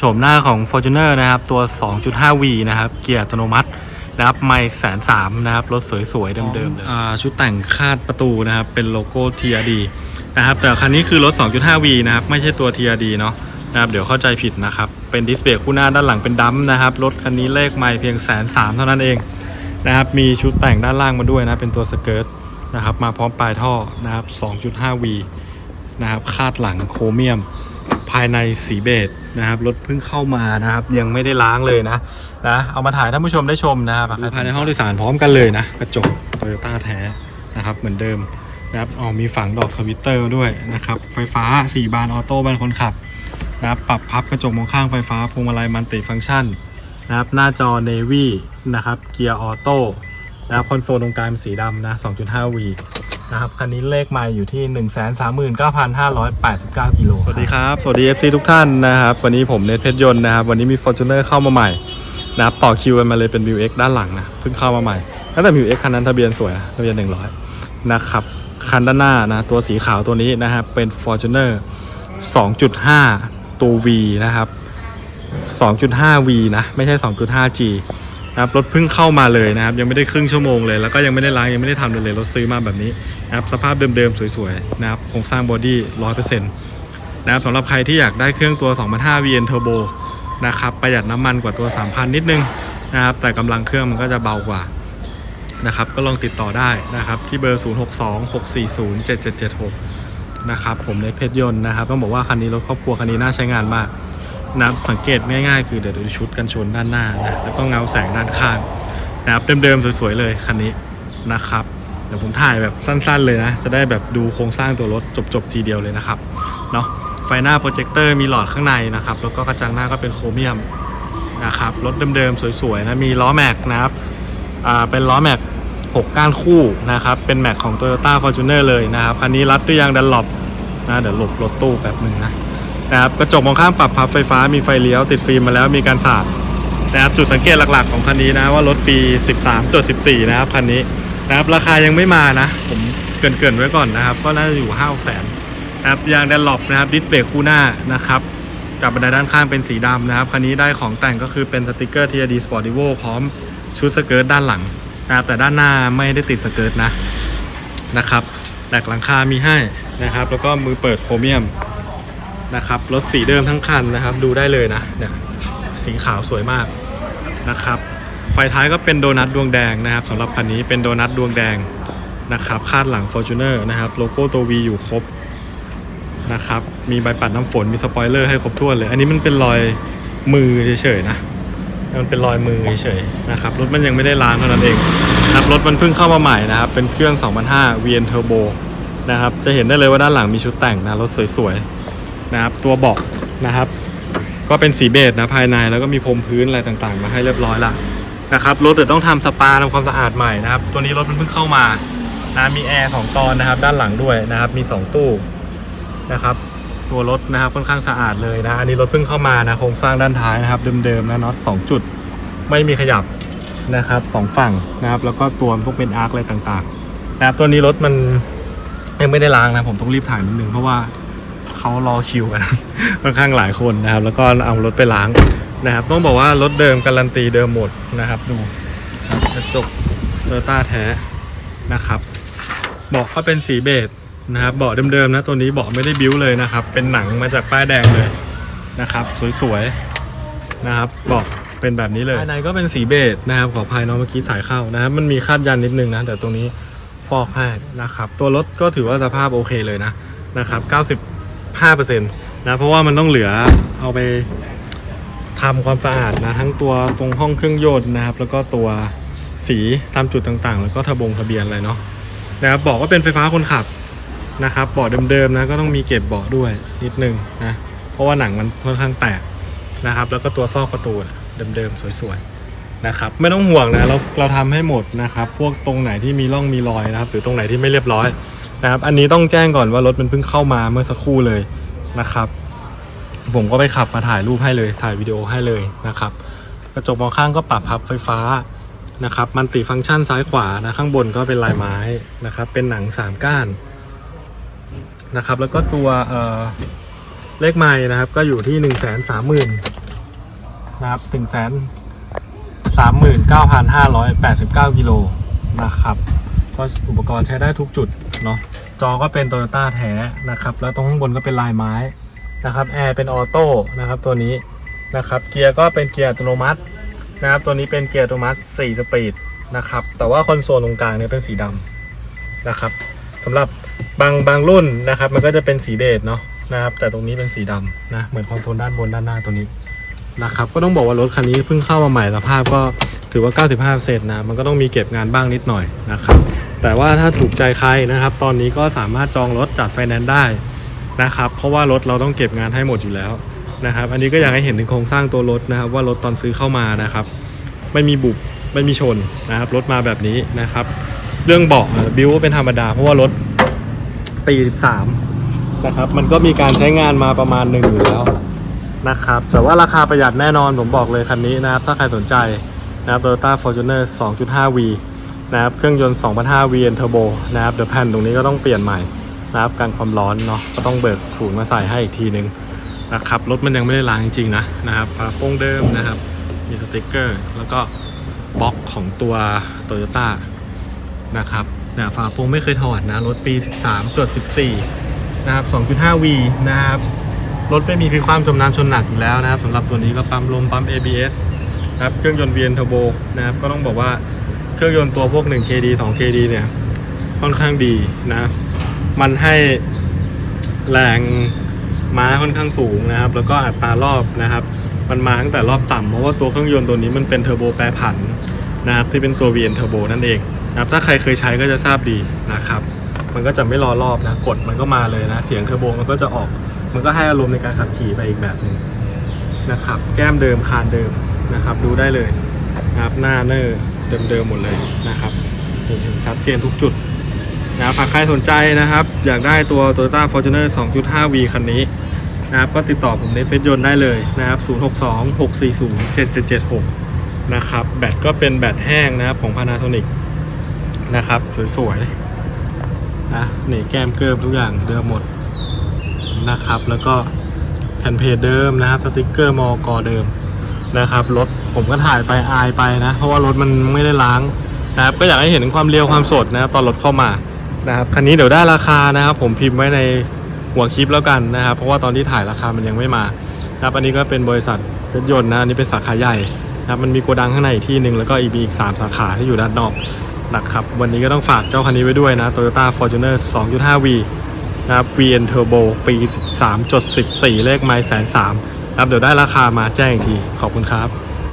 โฉมหน้าของ Fortuner นะครับ ตัว 2.5V นะครับ เกียร์อัตโนมัตินะครับ ไม่แสนสามนะครับ รถสวยๆ เดิมๆเลยอ่าชุดแต่งคาดประตูนะครับ เป็นโลโก้ TRD นะครับ แต่คันนี้คือรถ 2.5V นะครับ ไม่ใช่ตัว TRD เนาะนะครับ เดี๋ยวเข้าใจผิดนะครับ เป็นดิสเบรกคู่หน้าด้านหลังเป็นดัมป์นะครับ รถคันนี้เลขไม่เพียงแสนสามเท่านั้นเองนะครับ มีชุดแต่งด้านล่างมาด้วยนะ เป็นตัวสเกิร์ตนะครับ มาพร้อมปลายท่อนะครับ 2.5V นะครับ คาดหลังโครเมียม ภายในสีเบจนะครับรถเพิ่งเข้ามานะครับ ยังไม่ได้ล้างเลยนะนะเอามาถ่ายท่านผู้ชมได้ชมนะครับภายในห้องโดยสารพร้อมกันเลยนะกระจกโตโยต้าแท้นะครับเหมือนเดิมนะครับอ๋อมีฝังดอกทวิตเตอร์ด้วยนะครับ ไฟฟ้า 4 บานออโต้บานคนขับนะครับปรับพับกระจกมองข้างไฟฟ้าพวงมาลัยมันติฟังก์ชันนะครับหน้าจอ Navy นะครับเกียร์ออโต้ นะครับคอนโซลตรงกลางเป็นสีดำนะ 2.5V นะครับ คันนี้เลขไมาอยู่ที่ 139,589 กิโล สวัสดีครับ สวัสดี FC ทุกท่านนะครับ วันนี้ผมเนทเพชรยนต์นะครับ วันนี้มี Fortuner เข้ามาใหม่นะครับ ต่อคิวกันมาเลยเป็น View X ด้านหลังนะ เพิ่งเข้ามาใหม่ตั้งแต่ View X คันนั้นทะเบียนสวยทะเบียน 100 นะครับ คันด้านหน้านะ ตัวสีขาวตัวนี้นะครับ เป็น Fortuner 2.5 ตัว V นะครับ 2.5V นะ ไม่ใช่ 2.5G นะครับรถเพิ่งเข้ามาเลยนะครับ ยังไม่ได้ครึ่งชั่วโมงเลยแล้วก็ยังไม่ได้ล้างยังไม่ได้ทำเลยเลยรถซื้อมาแบบนี้นะครับสภาพเดิมๆสวยๆนะครับโครงสร้างบอดี้100%นต์นะครับสำหรับใครที่อยากได้เครื่องตัว 2.5 VN Turbo นะครับประหยัดน้ำมันกว่าตัว 3,000 นิดนึงนะครับแต่กำลังเครื่องมันก็จะเบากว่านะครับก็ลองติดต่อได้นะครับที่เบอร์ 0626407776 นะครับผมในเพชรยนต์นะครับต้องบอกว่าคันนี้รถครอบครัวคันนี้น่าใช้งานมาก นะครับสังเกตง่ายๆ คือเดี๋ยวดูชุดกันชนด้านหน้านะแล้วก็เงาแสงด้านข้างนะครับเดิมๆสวยๆเลยคันนี้นะครับเดี๋ยวผมถ่ายแบบสั้นๆเลยนะ จะได้แบบดูโครงสร้างตัวรถจบๆทีเดียวเลยนะครับเนาะไฟหน้าโปรเจคเตอร์มีหลอดข้างในนะครับ แล้วก็กระจังหน้าก็เป็นโครเมียมนะครับรถเดิมๆสวยๆนะมีล้อแม็กนะครับอ่าเป็นล้อแม็ก6 ก้านคู่นะครับ เป็นแม็กของ Toyota Fortuner เลยนะครับ คันนี้รัดด้วยยางดันหลบนะ เดี๋ยวหลบรถตู้แป๊บหนึ่งนะ นะครับกระจกมองข้างปรับพับไฟฟ้ามีไฟเลี้ยวติดฟิล์มมาแล้วมีการสาดนะครับจุดสังเกตหลักๆของคันนี้นะว่ารถปี 13.14 นะครับคันนี้นะครับราคายังไม่มานะ ผมเกินๆไว้ก่อนนะครับ ก็น่าจะอยู่5แสนนะครับยางแดนหลบนะครับดิสเบรกคู่หน้านะครับกับบันไดด้านข้างเป็นสีดำนะครับ คันนี้ได้ของแต่งก็คือเป็นสติกเกอร์ TRD Sportivo พร้อมชุดสเกิร์ตด้านหลังนะครับแต่ด้านหน้าไม่ได้ติดสเกิร์ตนะนะครับแหลกหลังคามีให้นะครับ แล้วก็มือเปิดโครเมียม นะครับรถสีเดิมทั้งคันนะครับ ดูได้เลยนะเนี่ยสีขาวสวยมากนะครับ ไฟท้ายก็เป็นโดนัทดวงแดงนะครับสำหรับคันนี้เป็นโดนัทดวงแดงนะครับคาดหลัง Fortuner นะครับโลโก้ตัว V อยู่ครบนะครับมีใบปัดน้ำฝนมีสปอยเลอร์ให้ครบถ้วนเลย อันนี้มันเป็นรอยมือเฉยๆนะมันเป็นรอยมือเฉยๆนะครับรถมันยังไม่ได้ล้างเท่านั้นเองนะครับรถมันเพิ่งเข้ามาใหม่นะครับเป็นเครื่อง 2005 VN Turbo นะครับจะเห็นได้เลยว่าด้านหลังมีชุดแต่งนะรถสวยๆ นะครับ ตัวเบาะนะครับ ก็เป็นสีเบจนะภายในแล้วก็มีพรมพื้นอะไรต่างๆ มาให้เรียบร้อยละนะครับรถเดี๋ยวต้องทำสปาทำความสะอาดใหม่นะครับ ตัวนี้รถมันเพิ่งเข้ามานะมีแอร์สองตอนนะครับ ด้านหลังด้วยนะครับ มีสองตู้นะครับ ตัวรถนะครับค่อนข้างสะอาดเลยนะอันนี้รถเพิ่งเข้ามานะโครงสร้างด้านท้ายนะครับ เดิมๆนะน็อตสองจุด ไม่มีขยับนะครับสองฝั่งนะครับ แล้วก็ตัวพวกเป็นอาร์คอะไรต่างๆ นะครับตัวนี้รถมันยังไม่ได้ล้างนะผมต้องรีบถ่ายนิดนึงเพราะว่า เขารอคิวกันค่อนข้างหลายคนนะครับ แล้วก็เอารถไปล้างนะครับ ต้องบอกว่ารถเดิมการันตีเดิมหมดนะครับดูกระจกโตต้าแท้นะครับเบาะก็เป็นสีเบจนะครับเบาะเดิมๆนะตัวนี้เบาะไม่ได้บิ้วเลยนะครับ เป็นหนังมาจากป้ายแดงเลยนะครับ สวยๆนะครับเบาะเป็นแบบนี้เลยภายในก็เป็นสีเบจนะครับขอภายน้องเมื่อกี้สายเข้านะครับ มันมีคาดยันนิดนึงนะแต่ตรงนี้ฟอกให้นะครับ ตัวรถก็ถือว่าสภาพโอเคเลยนะนะครับ 90 5%นะเพราะว่ามันต้องเหลือเอาไปทำความสะอาดนะทั้งตัวตรงห้องเครื่องยนต์นะครับ แล้วก็ตัวสีตามจุดต่างๆ แล้วก็ทะบงทะเบียนอะไรเนาะนะครับบอกว่าเป็นไฟฟ้าคนขับนะครับเบาะเดิมๆนะก็ต้องมีเก็บเบาะด้วยนิดนึงนะเพราะว่าหนังมันค่อนข้างแตกนะครับ แล้วก็ตัวซอกประตูนะเดิมๆสวยๆนะครับ ไม่ต้องห่วงนะเราเราทำให้หมดนะครับ พวกตรงไหนที่มีร่องมีรอยนะครับ หรือตรงไหนที่ไม่เรียบร้อย นะครับ อันนี้ต้องแจ้งก่อนว่ารถมันเพิ่งเข้ามาเมื่อสักครู่เลยนะครับ ผมก็ไปขับมาถ่ายรูปให้เลยถ่ายวิดีโอให้เลยนะครับ กระจกมองข้างก็ปรับพับไฟฟ้านะครับ มันติฟังก์ชันซ้ายขวานะข้างบนก็เป็นลายไม้นะครับ เป็นหนังสามก้านนะครับ แล้วก็ตัวเเลขไม้นะครับก็อยู่ที่1นึ่งแสนสามหมื่นนะครับถึงแสนสามหมื่นเก้าพันห้าร้อยแปดสิบเก้ากิโลนะครับ ก็อุปกรณ์ใช้ได้ทุกจุดเนาะจอก็เป็นโตโยต้าแท้นะครับ แล้วตรงข้างบนก็เป็นลายไม้นะครับแอร์เป็นออโต้นะครับตัวนี้นะครับเกียร์ก็เป็นเกียร์อัตโนมัตินะครับตัวนี้เป็นเกียร์อัตโนมัติ 4 สปีดนะครับแต่ว่าคอนโซลตรงกลางเนี่ยเป็นสีดำนะครับสำหรับบางบางรุ่นนะครับมันก็จะเป็นสีเดจเนาะนะครับแต่ตรงนี้เป็นสีดำนะเหมือนคอนโซลด้านบนด้านหน้าตัวนี้นะครับก็ต้องบอกว่ารถคันนี้เพิ่งเข้ามาใหม่สภาพก็ถือว่า 95เศษนะมันก็ต้องมีเก็บงานบ้างนิดหน่อยนะครับ แต่ว่าถ้าถูกใจใครนะครับ ตอนนี้ก็สามารถจองรถจัดไฟแนนซ์ได้นะครับ เพราะว่ารถเราต้องเก็บงานให้หมดอยู่แล้วนะครับ อันนี้ก็อยากให้เห็นถึงโครงสร้างตัวรถนะครับ ว่ารถตอนซื้อเข้ามานะครับ ไม่มีบุบไม่มีชนนะครับรถมาแบบนี้นะครับ เรื่องเบาะบิวเป็นธรรมดา เพราะว่ารถปี13นะครับมันก็มีการใช้งานมาประมาณหนึ่งอยู่แล้วนะครับแต่ว่าราคาประหยัดแน่นอนผมบอกเลยคันนี้นะครับ ถ้าใครสนใจนะครับ Toyota Fortuner 2.5V นะครับเครื่องยนต์2,500 VN Turbo นะครับเดี๋ยวแผ่นตรงนี้ก็ต้องเปลี่ยนใหม่นะครับกันความร้อนเนาะก็ต้องเบิกศูนย์มาใส่ให้อีกทีนึงนะครับรถมันยังไม่ได้ล้างจริงๆนะนะครับฝาโปร่งเดิมนะครับ มีสติกเกอร์ แล้วก็บล็อกของตัว Toyota นะครับนี่ยฝาโปร่งไม่เคยถอดนะรถปี 13จด14 นะครับ 2.5V นะครับรถไม่มีพิความจมน้ำชนหนักอยู่แล้วนะครับสำหรับตัวนี้ก็ปั๊มลมปั๊ม ABS นะครับเครื่องยนต์ VN Turbo นะครับก็ต้องบอกว่า เครื่องยนต์ตัวพวก 1KD 2KD เนี่ย ค่อนข้างดีนะ มันให้แรงม้าค่อนข้างสูงนะครับ แล้วก็อัตรารอบนะครับ มันมาตั้งแต่รอบต่ำเพราะว่าตัวเครื่องยนต์ตัวนี้มันเป็นเทอร์โบแปรผันนะครับ ที่เป็นตัว VN Turbo นั่นเองนะครับถ้าใครเคยใช้ก็จะทราบดีนะครับ มันก็จะไม่รอรอบนะ กดมันก็มาเลยนะ เสียงเทอร์โบมันก็จะออก มันก็ให้อารมณ์ในการขับขี่ไปอีกแบบหนึ่งนะครับ แก้มเดิมคานเดิมนะครับ ดูได้เลยนะครับหน้าเนอร์ เดิมๆหมดเลยนะครับเห็นชัดเจนทุกจุดนะครับหากใครสนใจนะครับ อยากได้ตัว Toyota Fortuner 2.5V คันนี้นะครับก็ติดต่อผมในเพจยนต์ได้เลยนะครับ 062 640 7776 นะครับ แบตก็เป็นแบตแห้งนะครับของ Panasonic นะครับ สวยๆนะนี่แก้มเกิมทุกอย่างเดิมหมดนะครับ แล้วก็แผ่นเพจเดิมนะครับสติกเกอร์มอกอเดิม นะครับรถผมก็ถ่ายไปอายไปนะ เพราะว่ารถมันไม่ได้ล้างนะครับก็อยากให้เห็นความเรียวความสดนะครับตอนรถเข้ามานะครับคันนี้เดี๋ยวได้ราคานะครับ ผมพิมพ์ไว้ในหัวคลิปแล้วกันนะครับ เพราะว่าตอนที่ถ่ายราคามันยังไม่มานะครับอันนี้ก็เป็นบริษัทรถยนต์นะอันนี้เป็นสาขาใหญ่นะครับมันมีโกดังข้างในอีกที่หนึ่งแล้วก็อีกมีอีก 3 สาขาที่อยู่ด้านนอกนะครับวันนี้ก็ต้องฝากเจ้าคันนี้ไว้ด้วยนะ Toyota Fortuner 2.5V นะครับ VN Turbo ปี 13.14 เลขไมล์แสนสาม ครับเดี๋ยวได้ราคามาแจ้งอีกทีขอบคุณครับ